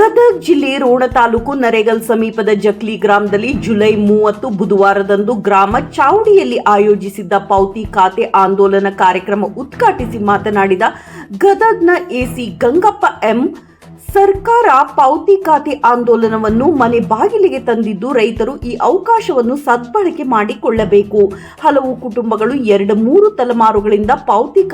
ಗದಗ ಜಿಲ್ಲೆ ರೋಣ ತಾಲೂಕು ನರೇಗಲ್ ಸಮೀಪದ ಜಕ್ಲಿ ಗ್ರಾಮದಲ್ಲಿ ಜುಲೈ ಮೂವತ್ತು ಬುಧವಾರದಂದು ಗ್ರಾಮ ಚಾವಡಿಯಲ್ಲಿ ಆಯೋಜಿಸಿದ್ದ ಪೌತಿ ಖಾತೆ ಆಂದೋಲನ ಕಾರ್ಯಕ್ರಮ ಉದ್ಘಾಟಿಸಿ ಮಾತನಾಡಿದ ಗದಗ್ನ ಎಸಿ ಗಂಗಪ್ಪ ಎಂ ಸರ್ಕಾರ ಪಾವತಿ ಖಾತೆ ಆಂದೋಲನವನ್ನು ಮನೆ ಬಾಗಿಲಿಗೆ ತಂದಿದ್ದು ರೈತರು ಈ ಅವಕಾಶವನ್ನು ಸದ್ಬಳಕೆ ಮಾಡಿಕೊಳ್ಳಬೇಕು. ಹಲವು ಕುಟುಂಬಗಳು ಎರಡು ಮೂರು ತಲೆಮಾರುಗಳಿಂದ ಪಾವತಿ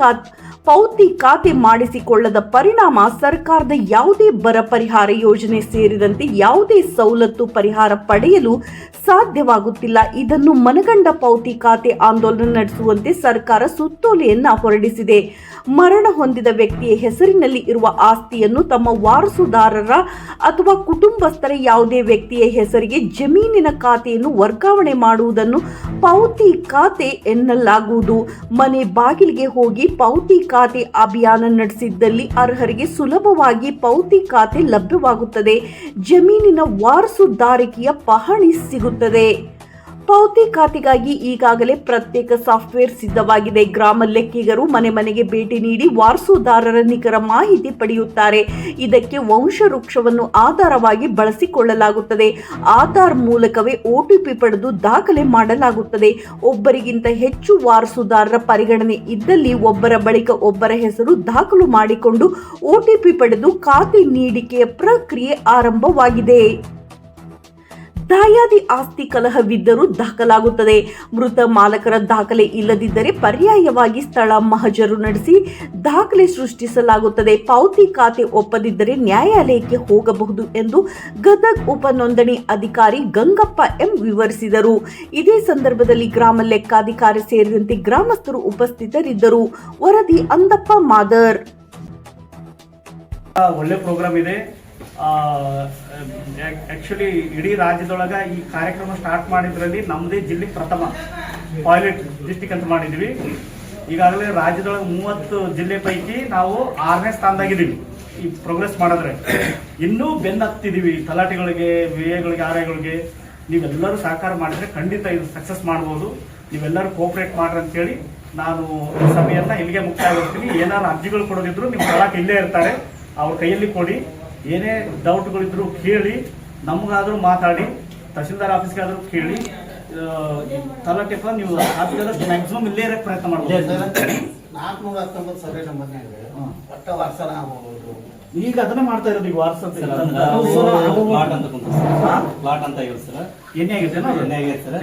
ಪೌತಿ ಖಾತೆ ಮಾಡಿಸಿಕೊಳ್ಳದ ಪರಿಣಾಮ ಸರ್ಕಾರದ ಯಾವುದೇ ಬರ ಪರಿಹಾರ ಯೋಜನೆ ಸೇರಿದಂತೆ ಯಾವುದೇ ಸವಲತ್ತು ಪರಿಹಾರ ಪಡೆಯಲು ಸಾಧ್ಯವಾಗುತ್ತಿಲ್ಲ. ಇದನ್ನು ಮನಗಂಡ ಪಾವತಿ ಖಾತೆ ಆಂದೋಲನ ನಡೆಸುವಂತೆ ಸರ್ಕಾರ ಸುತ್ತೋಲೆಯನ್ನ ಹೊರಡಿಸಿದೆ. ಮರಣ ಹೊಂದಿದ ವ್ಯಕ್ತಿಯ ಹೆಸರಿನಲ್ಲಿ ಇರುವ ಆಸ್ತಿಯನ್ನು ತಮ್ಮ ವಾರಸುದಾರರ ಅಥವಾ ಕುಟುಂಬಸ್ಥರ ಯಾವುದೇ ವ್ಯಕ್ತಿಯ ಹೆಸರಿಗೆ ಜಮೀನಿನ ಖಾತೆಯನ್ನು ವರ್ಗಾವಣೆ ಮಾಡುವುದನ್ನು ಪೌತಿ ಖಾತೆ ಎನ್ನಲಾಗುವುದು. ಮನೆ ಬಾಗಿಲಿಗೆ ಹೋಗಿ ಪೌತಿ ಖಾತೆ ಅಭಿಯಾನ ನಡೆಸಿದ್ದಲ್ಲಿ ಅರ್ಹರಿಗೆ ಸುಲಭವಾಗಿ ಪೌತಿ ಖಾತೆ ಲಭ್ಯವಾಗುತ್ತದೆ. ಜಮೀನಿನ ವಾರಸುದಾರಿಕೆಯ ಪಹಣಿ ಸಿಗುತ್ತದೆ. ಪಾವತಿ ಖಾತೆಗಾಗಿ ಈಗಾಗಲೇ ಪ್ರತ್ಯೇಕ ಸಾಫ್ಟ್ವೇರ್ ಸಿದ್ಧವಾಗಿದೆ. ಗ್ರಾಮ ಲೆಕ್ಕಿಗರು ಮನೆ ಮನೆಗೆ ಭೇಟಿ ನೀಡಿ ವಾರಸುದಾರರ ನಿಖರ ಮಾಹಿತಿ ಪಡೆಯುತ್ತಾರೆ. ಇದಕ್ಕೆ ವಂಶ ವೃಕ್ಷವನ್ನು ಆಧಾರವಾಗಿ ಬಳಸಿಕೊಳ್ಳಲಾಗುತ್ತದೆ. ಆಧಾರ್ ಮೂಲಕವೇ ಒಟಿಪಿ ಪಡೆದು ದಾಖಲೆ ಮಾಡಲಾಗುತ್ತದೆ. ಒಬ್ಬರಿಗಿಂತ ಹೆಚ್ಚು ವಾರಸುದಾರರ ಪರಿಗಣನೆ ಇದ್ದಲ್ಲಿ ಒಬ್ಬರ ಬಳಿಕ ಒಬ್ಬರ ಹೆಸರು ದಾಖಲು ಮಾಡಿಕೊಂಡು ಒಟಿಪಿ ಪಡೆದು ಖಾತೆ ನೀಡಿಕೆಯ ಪ್ರಕ್ರಿಯೆ ಆರಂಭವಾಗಿದೆ. ದಾಯಾದಿ ಆಸ್ತಿ ಕಲಹವಿದ್ದರೂ ದಾಖಲಾಗುತ್ತದೆ. ಮೃತ ಮಾಲಕರ ದಾಖಲೆ ಇಲ್ಲದಿದ್ದರೆ ಪರ್ಯಾಯವಾಗಿ ಸ್ಥಳ ಮಹಜರು ನಡೆಸಿ ದಾಖಲೆ ಸೃಷ್ಟಿಸಲಾಗುತ್ತದೆ. ಪಾವತಿ ಖಾತೆ ಒಪ್ಪದಿದ್ದರೆ ನ್ಯಾಯಾಲಯಕ್ಕೆ ಹೋಗಬಹುದು ಎಂದು ಗದಗ್ ಉಪ ನೋಂದಣಿ ಅಧಿಕಾರಿ ಗಂಗಪ್ಪ ಎಂ ವಿವರಿಸಿದರು. ಇದೇ ಸಂದರ್ಭದಲ್ಲಿ ಗ್ರಾಮ ಲೆಕ್ಕಾಧಿಕಾರಿ ಸೇರಿದಂತೆ ಗ್ರಾಮಸ್ಥರು ಉಪಸ್ಥಿತರಿದ್ದರು. ವರದಿ ಅಂದಪ್ಪ ಮಾದರ್. ಒಳ್ಳೆ ಪ್ರೋಗ್ರಾಮ್ ಇದೆ. ಆಕ್ಚುಲಿ ಇಡೀ ರಾಜ್ಯದೊಳಗ ಈ ಕಾರ್ಯಕ್ರಮ ಸ್ಟಾರ್ಟ್ ಮಾಡಿದ್ರಲ್ಲಿ ನಮ್ಮದೇ ಜಿಲ್ಲೆ ಪ್ರಥಮ. ಪಾಯ್ಲೆಟ್ ಡಿಸ್ಟಿಕ್ ಅಂತ ಮಾಡಿದ್ವಿ. ಈಗಾಗಲೇ ರಾಜ್ಯದೊಳಗೆ ಮೂವತ್ತು ಜಿಲ್ಲೆ ಪೈಕಿ ನಾವು ಆರನೇ ಸ್ಥಾನದಾಗಿದ್ದೀವಿ. ಈ ಪ್ರೋಗ್ರೆಸ್ ಮಾಡಿದ್ರೆ. ಇನ್ನೂ ಬೆನ್ನ ಹತ್ತಿದೀವಿ ತಲಾಟೆಗಳಿಗೆ ವಿಎಗಳಿಗೆ ಆರ್ ಐಗಳಿಗೆ ನೀವೆಲ್ಲರೂ ಸಹಕಾರ ಮಾಡಿದ್ರೆ ಖಂಡಿತ ಇದು ಸಕ್ಸಸ್ ಮಾಡ್ಬೋದು. ನೀವೆಲ್ಲರೂ ಕೋಪರೇಟ್ ಮಾಡ್ರಿ ಅಂತೇಳಿ ನಾನು ಸಮಯನ ಇಲ್ಲಿಗೆ ಮುಕ್ತಾಯಗೊಳಿಸ್ತೀನಿ. ಏನಾದ್ರು ಅರ್ಜಿಗಳು ಕೊಡೋದಿದ್ರು ನಿಮ್ಮ ತಲಾಟೆ ಇಲ್ಲೇ ಇರ್ತಾರೆ. ಅವ್ರ ಕೈಯಲ್ಲಿ ಕೊಡಿ. ಏನೇ ಡೌಟ್ಗಳಿದ್ರು ಕೇಳಿ ನಮಗಾದ್ರೂ ಮಾತಾಡಿ ತಹಶೀಲ್ದಾರ್ ಆಫೀಸ್ಗಾದ್ರೂ ಕೇಳಿ ಆ, ಈ ನೀವು ಆಫೀಸ್ಗಾದ್ರೂ ಮ್ಯಾಕ್ಸಿಮಮ್ ಇಲ್ಲೇ ಇರಕ್ಕೆ ಪ್ರಯತ್ನ ಮಾಡ್ಬೋದು. ನಾಲ್ಕುನೂರ ಹತ್ತೊಂಬತ್ತು ಸರ್ವೆ ನಂಬರ್ನಾಗ ಹ್ಮ್. ಒಟ್ಟ ವರ್ಷನ ಆಗ್ಬೋದು. ಈಗ ಅದನ್ನ ಮಾಡ್ತಾ ಇರೋದು ಈಗ ವಾಟ್ಸಪ್ ನಾವು ಪ್ಲಾಟ್ ಅಂತ. ಪ್ಲಾಟ್ ಅಂತ ಇರುತ್ತೆ ಸರ್. ಎಣ್ಣೆ ಸರ್. ಆದ್ರೆ ಸರ್.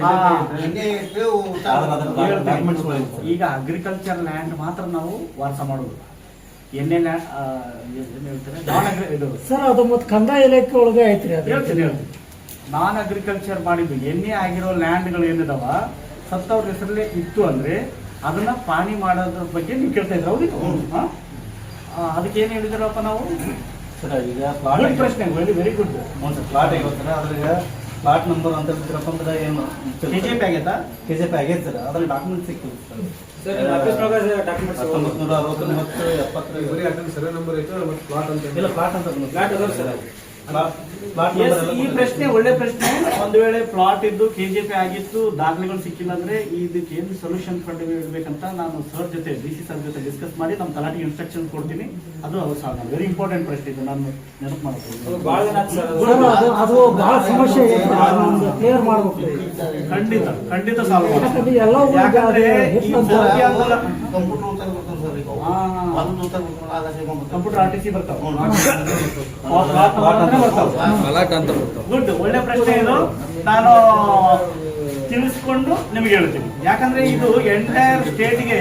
ಈಗ ಅಗ್ರಿಕಲ್ಚರ್ ಲ್ಯಾಂಡ್ ಮಾತ್ರ ನಾವು ವಾಟ್ಸಪ್ ಮಾಡೋದು. ಎಣ್ಣೆ ಲ್ಯಾಂಡ್ ಏನ್ ಹೇಳ್ತಾರೆ? ನಾನ್ ಅಗ್ರಿ ಇದು ಸರ್ ಅದು ಮತ್ತೆ ಕಂದಾಯ ಇಲಾಖೆ ಒಳಗೆ ಐತ್ರಿ ಅದು. ಹೇಳ್ತೀನಿ ಹೇಳ್ತೀನಿ. ನಾನ್ ಅಗ್ರಿಕಲ್ಚರ್ ಮಾಡಿದ್ದು ಎಣ್ಣೆ ಆಗಿರೋ ಲ್ಯಾಂಡ್ಗಳು ಏನಿದಾವ? ಸತ್ತವ್ರ ಹೆಸರಲ್ಲೇ ಇತ್ತು ಅಂದ್ರೆ ಅದನ್ನ ಪಾನಿ ಮಾಡೋದ್ರ ಬಗ್ಗೆ ನೀವು ಕೇಳ್ತಾ ಇದ್ರ ಹೌದಿತ್ತು ಹಾ? ಆ, ಅದಕ್ಕೆ ಏನ್ ಹೇಳಿದ್ರಪ್ಪ ನಾವು? ಸರ್, ಈಗ ಪ್ರಶ್ನೆ ವೆರಿ ಗುಡ್ ಹ್ಞೂ ಸರ್ ಪ್ಲಾಟ್ ಸರ್ ಅದ್ರಾಗ ಪ್ಲಾಟ್ ನಂಬರ್ ಅಂತ ಇರ್ತೀರಪ್ಪ ಅಂದ್ರೆ ಏನು? ಕೆ ಜಿ ಪಿ ಆಗೈತಾ? ಕೆ ಜಿ ಪಿ ಆಗೈತೆ ಸರ್. ಅದ್ರ ಡಾಕ್ಯುಮೆಂಟ್ ಸಿಕ್ಕಿದೆ ಸರ್? ಹತ್ತೊಂಬತ್ತು ನೂರ ಅರವತ್ತೊಂಬತ್ತು ಎಪ್ಪತ್ತರ ಸರ್ ಸರ್ವೆ ನಂಬರ್ ಐತೆ ಪ್ಲಾಟ್ ಅಂತ ಇಲ್ಲ ಪ್ಲಾಟ್ ಅಂತ ಪ್ಲಾಟ್ ಅದ ಸರ್ ಈ ಪ್ರಶ್ನೆ ಒಳ್ಳೆ ಪ್ರಶ್ನೆ. ಒಂದು ವೇಳೆ ಪ್ಲಾಟ್ ಇದ್ದು ಕೆಜಿಪಿ ಆಗಿತ್ತು ದಾಖಲೆಗಳು ಸಿಕ್ಕಿಲ್ಲ ಅಂದ್ರೆ ಇದಕ್ಕೆ ಏನು ಸೊಲ್ಯೂಷನ್ ಕಂಡುಹಿಡಬೇಕಂತ ನಾನು ಸರ್ ಜೊತೆ ಡಿ ಸಿ ಸರ್ ಜೊತೆ ಡಿಸ್ಕಸ್ ಮಾಡಿ ನಮ್ಮ ತಲಾಟಿ ಇನ್ಸ್ಟ್ರಕ್ಷನ್ ಕೊಡ್ತೀನಿ. ಅದು ವೆರಿ ಇಂಪಾರ್ಟೆಂಟ್ ಪ್ರಶ್ನೆ ಇದು. ನಾನು ನೆನಪು ಮಾಡ್ತೀನಿ ಭಾಳ ಸರ್ ಅದು. ಅದು ಅದು ಬಹಳ ಸಮಸ್ಯೆ ಕ್ಲಿಯರ್ ಮಾಡ್ಬೇಕು. ಖಂಡಿತ ಖಂಡಿತ ಸಾಲ್ವ್ ಯಾಕಂದ್ರೆ ಕಂಪ್ಯೂಟರ್ ಆರ್ ಟಿ ಸಿ ಬರ್ತಾವ. ಗುಡ್ ಒಳ್ಳೆ ಪ್ರಶ್ನೆ ಇದು. ನಾನು ತಿಳಿಸ್ಕೊಂಡು ನಿಮಗೆ ಹೇಳ್ತೀನಿ. ಯಾಕಂದ್ರೆ ಇದು ಎಂಟೈರ್ ಸ್ಟೇಟ್ಗೆ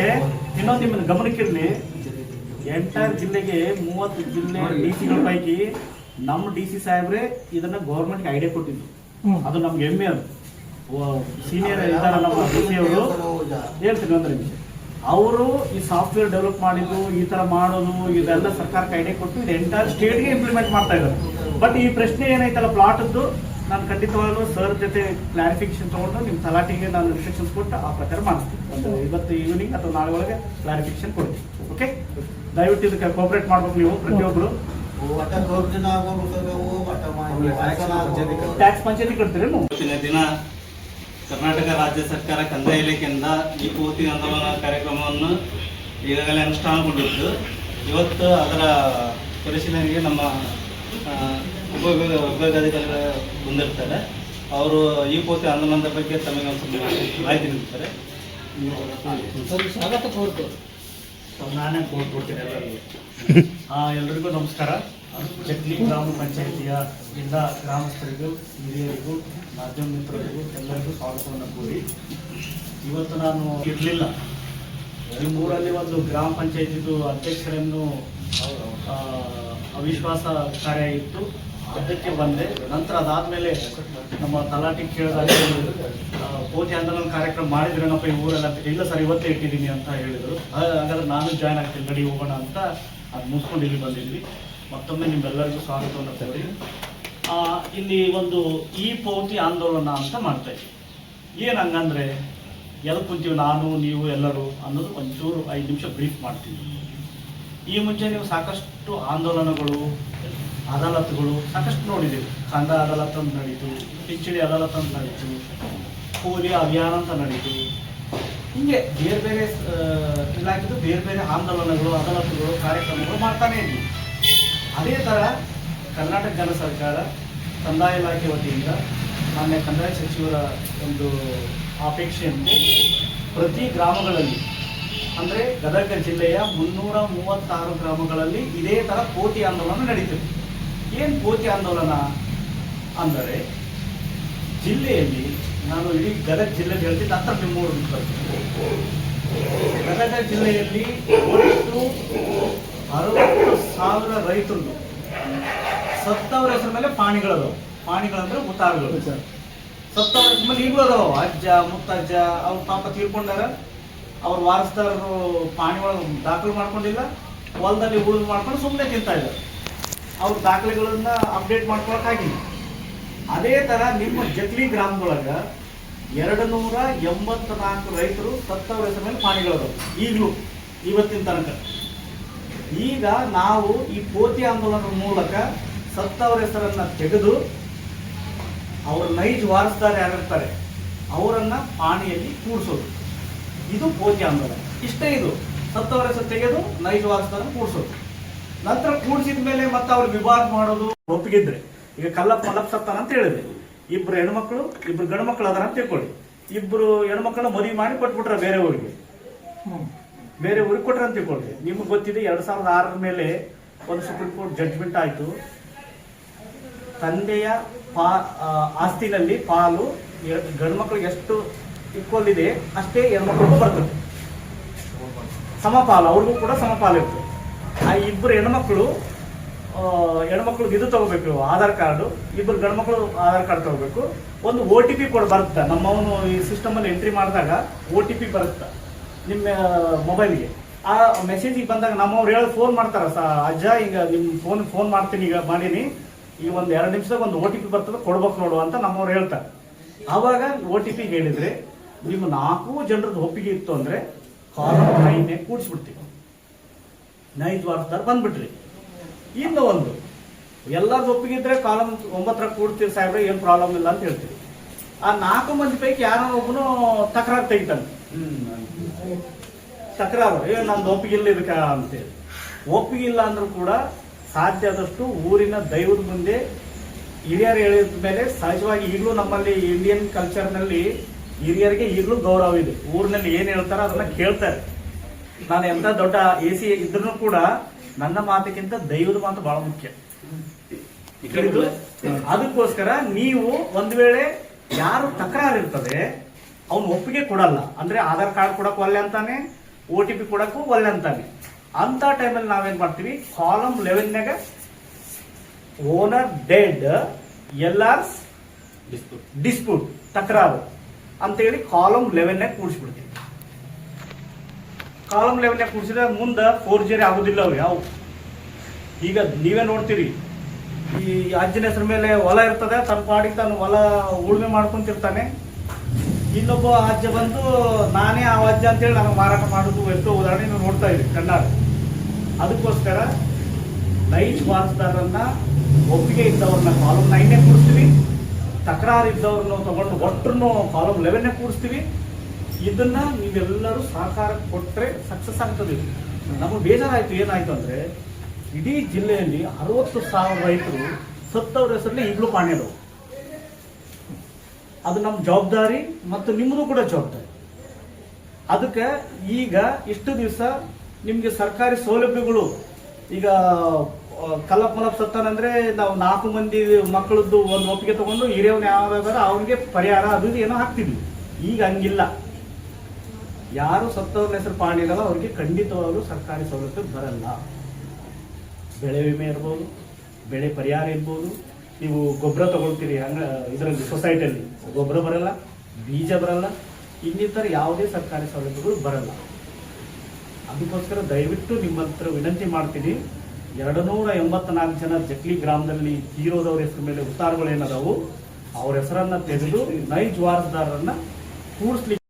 ಇನ್ನೊಂದು ನಿಮ್ಮ ಗಮನಕ್ಕಿರಲಿ. ಎಂಟೈರ್ ಜಿಲ್ಲೆಗೆ ಮೂವತ್ತು ಜಿಲ್ಲೆ ಡಿ ಸಿಗಳ ಪೈಕಿ ನಮ್ಮ ಡಿ ಸಿ ಸಾಹೇಬ್ರೆ ಇದನ್ನ ಗೌರ್ಮೆಂಟ್ಗೆ ಐಡಿಯಾ ಕೊಟ್ಟಿದ್ದು ಅದು ನಮ್ಗೆ ಹೆಮ್ಮೆ ಅದು. ಸೀನಿಯರ್ ಇದ್ದಾರೆ ನಮ್ಮ ಡಿ ಸಿ ಅವರು. ಹೇಳ್ತೀನಿ ಒಂದು ನಿಮಿಷ. ಅವರು ಈ ಸಾಫ್ಟ್ವೇರ್ ಡೆವಲಪ್ ಮಾಡಿದ್ದು ಈ ತರ ಮಾಡೋದು ಇದೆಲ್ಲ ಸರ್ಕಾರ ಕೈಡೆ ಕೊಟ್ಟು ಇದು ಎಂಟೈರ್ ಸ್ಟೇಟ್ಗೆ ಇಂಪ್ಲಿಮೆಂಟ್ ಮಾಡ್ತಾ ಇದ್ದಾರೆ. ಬಟ್ ಈ ಪ್ರಶ್ನೆ ಏನೈತಲ್ಲ ಪ್ಲಾಟದ್ದು ನಾನು ಖಂಡಿತವಾಗ್ಲೂ ಸರ್ ಜೊತೆ ಕ್ಲಾರಿಫಿಕೇಶನ್ ತಗೊಂಡು ನಿಮ್ಮ ತಲಾಟಿಗೆ ನಾನು ರಿಸ್ಟ್ರಿಕ್ಷನ್ಸ್ ಕೊಟ್ಟು ಆ ಪ್ರಕಾರ ಮಾಡಿಸ್ತೀನಿ. ಒಂದು ಇವತ್ತು ಈವ್ನಿಂಗ್ ಅಥವಾ ನಾಳೆ ಒಳಗೆ ಕ್ಲಾರಿಫಿಕೇಶನ್ ಕೊಡ್ತೀನಿ. ಓಕೆ ದಯವಿಟ್ಟು ಇದಕ್ಕೆ ಕೋಪರೇಟ್ ಮಾಡ್ಬೇಕು ನೀವು ಪ್ರತಿಯೊಬ್ಬರು. ಟ್ಯಾಕ್ಸ್ ಪಂಚಾಯತಿ ಕಟ್ತೀರೇನು? ಇವತ್ತಿನ ದಿನ ಕರ್ನಾಟಕ ರಾಜ್ಯ ಸರ್ಕಾರ ಕಂದಾಯ ಇಲಾಖೆಯಿಂದ ಈ ಪೂರ್ತಿ ಆಂದೋಲನ ಕಾರ್ಯಕ್ರಮವನ್ನು ಈಗಾಗಲೇ ಅನುಷ್ಠಾನಗೊಂಡಿದ್ದು ಇವತ್ತು ಅದರ ಪರಿಶೀಲನೆಗೆ ನಮ್ಮ ಉಪ ಉಪಯೋಗಾಧಿಕಾರಿಗಳು ವಿಭಾಗಾಧಿಕಾರಿಗಳ ಬಂದಿರ್ತಾರೆ. ಅವರು ಈ ಪೋತಿ ಆಂದೋಲನದ ಬಗ್ಗೆ ತಮಗೆ ಒಂದು ಸ್ವಲ್ಪ ಮಾಹಿತಿ ನೀಡ್ತಾರೆ. ಸ್ವಾಗತ ಕೋರ್ತು ನಾನೇ ಕೊಡ್ತೀನಿ ಎಲ್ಲರಿಗೂ. ಆ, ಎಲ್ರಿಗೂ ನಮಸ್ಕಾರ. ಚಟ್ನಿ ಗ್ರಾಮ ಪಂಚಾಯಿತಿಯ ಎಲ್ಲ ಗ್ರಾಮಸ್ಥರಿಗೂ ಹಿರಿಯರಿಗೂ ಮಾಧ್ಯಮ ಮಿತ್ರರಿಗೂ ಎಲ್ಲರಿಗೂ ಸ್ವಾಗತವನ್ನು ಕೋರಿ ಇವತ್ತು ನಾನು ಇರಲಿಲ್ಲ. ನಿಮ್ಮೂರಲ್ಲಿ ಒಂದು ಗ್ರಾಮ ಪಂಚಾಯತಿದು ಅಧ್ಯಕ್ಷರನ್ನು ಅವಿಶ್ವಾಸ ಕಾರ್ಯ ಇತ್ತು. ಅದಕ್ಕೆ ಬಂದೆ. ನಂತರ ಅದಾದ್ಮೇಲೆ ನಮ್ಮ ತಲಾಟಿ ಕೇಳಿದಾಗ ಕೋತಿ ಆಂದೋಲನ ಕಾರ್ಯಕ್ರಮ ಮಾಡಿದ್ರೇನಪ್ಪ ಈ ಊರೆಲ್ಲ ಇಲ್ಲ ಸರ್ ಇವತ್ತೇ ಇಟ್ಟಿದ್ದೀನಿ ಅಂತ ಹೇಳಿದರು. ಹಾಗಾದ್ರೆ ನಾನು ಜಾಯ್ನ್ ಆಗ್ತೀನಿ ಗಡಿ ಹೋಗೋಣ ಅಂತ ಅದು ಮುಗಿಸ್ಕೊಂಡು ಇಲ್ಲಿ ಬಂದಿದ್ವಿ. ಮತ್ತೊಮ್ಮೆ ನಿಮ್ಮೆಲ್ಲರಿಗೂ ಸ್ವಾಗತವನ್ನು ಕೋರಿ. ಇಲ್ಲಿ ಒಂದು ಈ ಪೌತಿ ಆಂದೋಲನ ಅಂತ ಮಾಡ್ತಾ ಇದ್ದೀವಿ. ಏನು ಹಂಗಂದ್ರೆ ಎಲ್ಲಿ ಕುಂತೀವಿ ನಾನು, ನೀವು, ಎಲ್ಲರೂ ಅನ್ನೋದು ಒಂಚೂರು ಐದು ನಿಮಿಷ ಬ್ರೀಫ್ ಮಾಡ್ತೀವಿ ಈ ಮುಂಚೆ ನೀವು ಸಾಕಷ್ಟು ಆಂದೋಲನಗಳು, ಅದಾಲತ್ಗಳು ಸಾಕಷ್ಟು ನೋಡಿದ್ದೀವಿ ಕಂದ ಅದಾಲತ್ ಅಂತ ನಡೀತು, ಪಿಂಚಣಿ ಅದಾಲತ್ ಅಂತ ನಡೀತು, ಕೂಲಿ ಅಭಿಯಾನ ಅಂತ ನಡೀತು. ಹಿಂಗೆ ಬೇರೆ ಬೇರೆ ಇಲಾಖೆದು ಬೇರೆ ಬೇರೆ ಆಂದೋಲನಗಳು, ಅದಾಲತ್ಗಳು, ಕಾರ್ಯಕ್ರಮಗಳು ಮಾಡ್ತಾನೆ ಇದ್ದೀವಿ. ಅದೇ ಥರ ಕರ್ನಾಟಕ ಜನ ಸರ್ಕಾರ ಕಂದಾಯ ಇಲಾಖೆ ವತಿಯಿಂದ ಮಾನ್ಯ ಕಂದಾಯ ಸಚಿವರ ಒಂದು ಅಪೇಕ್ಷೆಯಂತೆ ಪ್ರತಿ ಗ್ರಾಮಗಳಲ್ಲಿ, ಅಂದರೆ ಗದಗ ಜಿಲ್ಲೆಯ ಮುನ್ನೂರ ಮೂವತ್ತಾರು ಗ್ರಾಮಗಳಲ್ಲಿ ಇದೇ ಥರ ಕೋಟಿ ಆಂದೋಲನ ನಡೀತದೆ. ಏನು ಕೋಟಿ ಆಂದೋಲನ ಅಂದರೆ, ಜಿಲ್ಲೆಯಲ್ಲಿ ನಾನು ಇಡೀ ಗದಗ ಜಿಲ್ಲೆ ಹೇಳ್ತಿದ್ದೆ ಮೂರು ನಿಮ್ಮೂರು ಗದಗ ಜಿಲ್ಲೆಯಲ್ಲಿ ಒಟ್ಟು ಅರವತ್ತು ಸಾವಿರ ರೈತರು ಸತ್ತವರ ಹೆಸರ ಮೇಲೆ ಪಾಣಿಗಳದು ಪಾಣಿಗಳಂದ್ರೆ ಮುತ್ತಾರುಗಳು. ಸತ್ತವರ ಹೆಸರ ಮೇಲೆ ಈಗಲೂ ಅದಾವ. ಅಜ್ಜ ಮುತ್ತಜ್ಜ ಅವ್ರ ಪಾಪ ತೀರ್ಕೊಂಡಾರ. ಅವ್ರ ವಾರಸ್ದಾರರು ಪಾಣಿ ಒಳಗೆ ದಾಖಲು ಮಾಡ್ಕೊಂಡಿಲ್ಲ. ಹೊಲದಲ್ಲಿ ಉಳಿದು ಮಾಡ್ಕೊಂಡು ಸುಮ್ಮನೆ ತಿಂತಾ ಇದ್ದಾರೆ. ಅವ್ರ ದಾಖಲೆಗಳನ್ನ ಅಪ್ಡೇಟ್ ಮಾಡ್ಕೊಳಕ್ಕಾಗಿಲ್ಲ. ಅದೇ ಥರ ನಿಮ್ಮ ಜಕ್ಲಿ ಗ್ರಾಮದೊಳಗ ಎರಡು ನೂರ ಎಂಬತ್ನಾಲ್ಕು ರೈತರು ಸತ್ತವರ ಹೆಸರ ಮೇಲೆ ಪಾಣಿಗಳದಾವ ಈಗಲೂ ಇವತ್ತಿನ ತನಕ. ಈಗ ನಾವು ಈ ಪೋತಿ ಆಂದೋಲನದ ಮೂಲಕ ಸತ್ತವರ ಹೆಸರನ್ನ ತೆಗೆದು ಅವರ ನೈಜ ವಾರಸ್ದಾರ ಯಾರಿರ್ತಾರೆ, ಅವರನ್ನ ಪಾಣಿಯಲ್ಲಿ ಕೂಡಿಸೋದು. ಇದು ಪೂಜೆ ಆಂದೋಲನ ಇಷ್ಟೇ ಇದು. ಸತ್ತವರ ಹೆಸರು ತೆಗೆದು ನೈಜ ವಾರಸ್ದಾರ ಕೂಡಿಸೋದು. ನಂತರ ಕೂಡಿಸಿದ ಮೇಲೆ ಮತ್ತೆ ಅವ್ರು ವಿವಾಹ ಮಾಡೋದು. ಒಪ್ಪಿಗಿದ್ರೆ. ಈಗ ಕಲ್ಲಪ್ಪ ಮಲ್ಲಪ್ಪ ಸತ್ತಾನ ಅಂತ ಹೇಳಿದ್ರೆ. ಇಬ್ರು ಹೆಣ್ಮಕ್ಳು, ಇಬ್ರು ಗಂಡು ಮಕ್ಕಳು ಅದರ ಅಂತ ತಿಳ್ಕೊಳ್ಳಿ. ಇಬ್ರು ಹೆಣ್ಮಕ್ಳನ್ನ ಮದುವೆ ಮಾಡಿ ಕೊಟ್ಬಿಟ್ರ ಬೇರೆ ಊರಿಗೆ. ಬೇರೆ ಊರಿಗೆ ಕೊಟ್ರ ಅಂತ ತಿಳ್ಕೊಳ್ಳಿ. ನಿಮ್ಗೆ ಗೊತ್ತಿದೆ, ಎರಡ್ ಸಾವಿರದ ಆರರ ಮೇಲೆ ಒಂದು ಸುಪ್ರೀಂ ಕೋರ್ಟ್ ಜಡ್ಜ್ಮೆಂಟ್ ಆಯಿತು. ತಂದೆಯ ಪಾ ಆಸ್ತಿನಲ್ಲಿ ಪಾಲು ಗಂಡು ಮಕ್ಕಳಿಗೆ ಎಷ್ಟು ಈಕ್ವಲ್ ಇದೆ, ಅಷ್ಟೇ ಹೆಣ್ಮಕ್ಳಿಗೂ ಬರ್ತದೆ. ಸಮಪಾಲು, ಅವ್ರಿಗೂ ಕೂಡ ಸಮಪಾಲು ಇರ್ತದೆ. ಆ ಇಬ್ಬರು ಹೆಣ್ಮಕ್ಳು ಹೆಣ್ಮಕ್ಳು ಇದು ತಗೋಬೇಕು, ಆಧಾರ್ ಕಾರ್ಡು ಇಬ್ಬರು ಗಂಡ್ಮಕ್ಳು ಆಧಾರ್ ಕಾರ್ಡ್ ತಗೋಬೇಕು. ಒಂದು ಓ ಟಿ ಪಿ ಕೊಡ್ ಬರುತ್ತೆ? ನಮ್ಮವನು ಈ ಸಿಸ್ಟಮಲ್ಲಿ ಎಂಟ್ರಿ ಮಾಡಿದಾಗ ಓ ಟಿ ಪಿ ಬರುತ್ತೆ? ನಿಮ್ಮ ಮೊಬೈಲ್ಗೆ ಆ ಮೆಸೇಜಿಗೆ ಬಂದಾಗ ನಮ್ಮವ್ರು ಹೇಳಿ ಫೋನ್ ಮಾಡ್ತಾರ, ಸ, ಅಜ್ಜ, ಈಗ ನಿಮ್ಮ ಫೋನ್ ಫೋನ್ ಮಾಡ್ತೀನಿ, ಈಗ ಮಾಡೀನಿ. ಈ ಒಂದು ಎರಡು ನಿಮಿಷದಾಗ ಒಂದು ಓ ಟಿ ಪಿ ಬರ್ತದೆ, ಕೊಡ್ಬೇಕು ನೋಡು ಅಂತ ನಮ್ಮವ್ರು ಹೇಳ್ತಾರೆ. ಆವಾಗ ಓ ಟಿ ಪಿ ಹೇಳಿದ್ರೆ, ನಿಮ್ಮ ನಾಲ್ಕು ಜನರದ್ದು ಒಪ್ಪಿಗೆ ಇತ್ತು ಅಂದ್ರೆ ಕಾಲಮ್ ನೈನ್ನೇ ಕೂಡಿಸ್ಬಿಡ್ತೀವಿ. ನೈದು ವಾರಸ್ದಾರ ಬಂದ್ಬಿಟ್ರಿ. ಇನ್ನು ಒಂದು ಎಲ್ಲರದ್ದು ಒಪ್ಪಿಗೆ ಇದ್ರೆ ಕಾಲಮ್ ಒಂಬತ್ತರ ಕೂಡ್ತೀವಿ ಸಾಹೇಬ್ರೆ, ಏನು ಪ್ರಾಬ್ಲಮ್ ಇಲ್ಲ ಅಂತ ಹೇಳ್ತೀವಿ. ಆ ನಾಲ್ಕು ಮಂದಿ ಪೈಕಿ ಯಾರೋ ಒಬ್ಬನು ತಕರಾರು ತೆಗಿತಾನೆ. ತಕರಾರು, ಏ ನಂದು ಒಪ್ಪಿಗೆ ಇಲ್ಲ ಇದಕ್ಕೆ ಅಂತೇಳಿ ಒಪ್ಪಿಗೆ ಇಲ್ಲ ಅಂದ್ರೂ ಕೂಡ ಸಾಧ್ಯ ಆದಷ್ಟು ಊರಿನ ದೈವದ ಮುಂದೆ ಹಿರಿಯರು ಹೇಳಿದ ಮೇಲೆ ಸಹಜವಾಗಿ ಈಗಲೂ ನಮ್ಮಲ್ಲಿ ಇಂಡಿಯನ್ ಕಲ್ಚರ್ನಲ್ಲಿ ಹಿರಿಯರಿಗೆ ಈಗಲೂ ಗೌರವ ಇದೆ. ಊರಿನಲ್ಲಿ ಏನು ಹೇಳ್ತಾರ ಅದನ್ನ ಕೇಳ್ತಾರೆ. ನಾನು ಎಂತ ದೊಡ್ಡ ಎ ಸಿ ಇದ್ರೂ ಕೂಡ ನನ್ನ ಮಾತಕ್ಕಿಂತ ದೈವದ ಮಾತು ಬಹಳ ಮುಖ್ಯ. ಅದಕ್ಕೋಸ್ಕರ ನೀವು ಒಂದ್ ವೇಳೆ ಯಾರು ತಕರಾರು ಇರ್ತದೆ ಅವ್ನು ಒಪ್ಪಿಗೆ ಕೊಡಲ್ಲ. ಅಂದ್ರೆ ಆಧಾರ್ ಕಾರ್ಡ್ ಕೊಡಕ್ ಒಲ್ಲೆ ಅಂತಾನೆ ಓ ಟಿ ಪಿ ಕೊಡಕ್ಕೂ ಒಲ್ಲೆ ಅಂತಾನೆ. ಅಂತ ಟೈಮಲ್ಲಿ ನಾವೇನ್ ಮಾಡ್ತೀವಿ? Column ಲೆವೆನ್ನಾಗ owner dead L R dispute ತಕರಾರು ಅಂತೇಳಿ ಕಾಲಮ್ ಲೆವೆನ್ನಾಗ ಕೂಡಿಸ್ಬಿಡ್ತೀವಿ. ಕಾಲಮ್ ಲೆವೆನ್ನಾಗ ಕೂಡಿಸಿದ್ರೆ ಮುಂದೆ ಫೋರ್ ಜರಿ ಆಗೋದಿಲ್ಲ ಅವ್ರು ಯಾವ? ಈಗ ನೀವೇ ನೋಡ್ತೀರಿ ಈ ಅಜ್ಜನ ಹೆಸರ ಮೇಲೆ ಹೊಲ ಇರ್ತದೆ ತನ್ನ ಪಾಡಿಗೆ ತಾನು ಹೊಲ ಉಳುಮೆ ಮಾಡ್ಕೊಂತಿರ್ತಾನೆ. ಇನ್ನೊಬ್ಬ ಅಜ್ಜ ಬಂದು ನಾನೇ ಆ ಅಜ್ಜ ಅಂತೇಳಿ ನನಗೆ ಮಾರಾಟ ಮಾಡೋದು ಎಷ್ಟೋ ಉದಾಹರಣೆ ನೀವು ನೋಡ್ತಾ ಇದ್ದೀವಿ ಕನ್ನಡ ಅದಕ್ಕೋಸ್ಕರ ನೈಜ್ ವಾರಸ್ದಾರನ್ನ ಒಪ್ಪಿಗೆ ಇದ್ದವ್ರನ್ನ ಕಾಲಮ್ ನೈನ್ನೇ ಕೂಡಿಸ್ತೀವಿ ತಕರಾರು ಇದ್ದವ್ರನ್ನ ತಗೊಂಡು ಒಟ್ಟರು ಕಾಲಮ್ ಲೆವೆನ್ನೇ ಕೂಡಿಸ್ತೀವಿ ಇದನ್ನ ನೀವೆಲ್ಲರೂ ಸಹಕಾರ ಕೊಟ್ಟರೆ ಸಕ್ಸಸ್ ಆಗ್ತದೆ. ನಮಗೆ ಬೇಜಾರಾಯಿತು, ಏನಾಯ್ತು ಅಂದ್ರೆ ಇಡೀ ಜಿಲ್ಲೆಯಲ್ಲಿ ಅರವತ್ತು ಸಾವಿರ ರೈತರು ಸತ್ತವ್ರ ಹೆಸರಲ್ಲಿ ಈಗಲೂ ಪಾಣ್ಯದವು ಅದು ನಮ್ಮ ಜವಾಬ್ದಾರಿ ಮತ್ತು ನಿಮ್ಮದು ಕೂಡ ಜವಾಬ್ದಾರಿ. ಅದಕ್ಕೆ ಈಗ ಇಷ್ಟು ದಿವಸ ನಿಮಗೆ ಸರ್ಕಾರಿ ಸೌಲಭ್ಯಗಳು, ಈಗ ಕಲಪ್ ಮಲಪ್ ಸತ್ತಾನಂದ್ರೆ ನಾವು ನಾಲ್ಕು ಮಂದಿ ಮಕ್ಕಳದ್ದು ಒಂದು ಒಪ್ಪಿಗೆ ತಗೊಂಡು ಹಿರಿಯವನ್ನ ಯಾವ್ದಾದ್ರೆ ಅವ್ರಿಗೆ ಪರಿಹಾರ ಅದು ಏನೋ ಹಾಕ್ತಿದ್ವಿ. ಈಗ ಹಂಗಿಲ್ಲ. ಯಾರು ಸತ್ತವ್ರ ಹೆಸರು ಪಾಣಿರಲ್ಲ ಅವ್ರಿಗೆ ಖಂಡಿತವಾಗ್ಲೂ ಸರ್ಕಾರಿ ಸೌಲಭ್ಯ ಬರಲ್ಲ. ಬೆಳೆ ವಿಮೆ ಇರ್ಬೋದು, ಬೆಳೆ ಪರಿಹಾರ ಇರ್ಬೋದು. ನೀವು ಗೊಬ್ಬರ ತಗೊಳ್ತೀರಿ, ಹಂಗ, ಇದರಲ್ಲಿ ಸೊಸೈಟಿಯಲ್ಲಿ. ಗೊಬ್ಬರ ಬರಲ್ಲ, ಬೀಜ ಬರಲ್ಲ, ಇನ್ನಿತರ ಯಾವುದೇ ಸರ್ಕಾರಿ ಸೌಲಭ್ಯಗಳು ಬರಲ್ಲ. ಅದಕ್ಕೋಸ್ಕರ ದಯವಿಟ್ಟು ನಿಮ್ಮ ಹತ್ರ ವಿನಂತಿ ಮಾಡ್ತೀನಿ. ಎರಡು ನೂರ ಎಂಬತ್ನಾಲ್ಕು ಜನ ಜಕ್ಲಿ ಗ್ರಾಮದಲ್ಲಿ ತೀರೋದವ್ರ ಹೆಸರು ಮೇಲೆ ಉತ್ತಾರಗಳು ಏನದಾವು ಅವ್ರ ಹೆಸರನ್ನ ತೆಗೆದು ನೈಜ್ ವಾರಸ್ದಾರರನ್ನ ಕೂಡಿಸ್ಲಿಕ್ಕೆ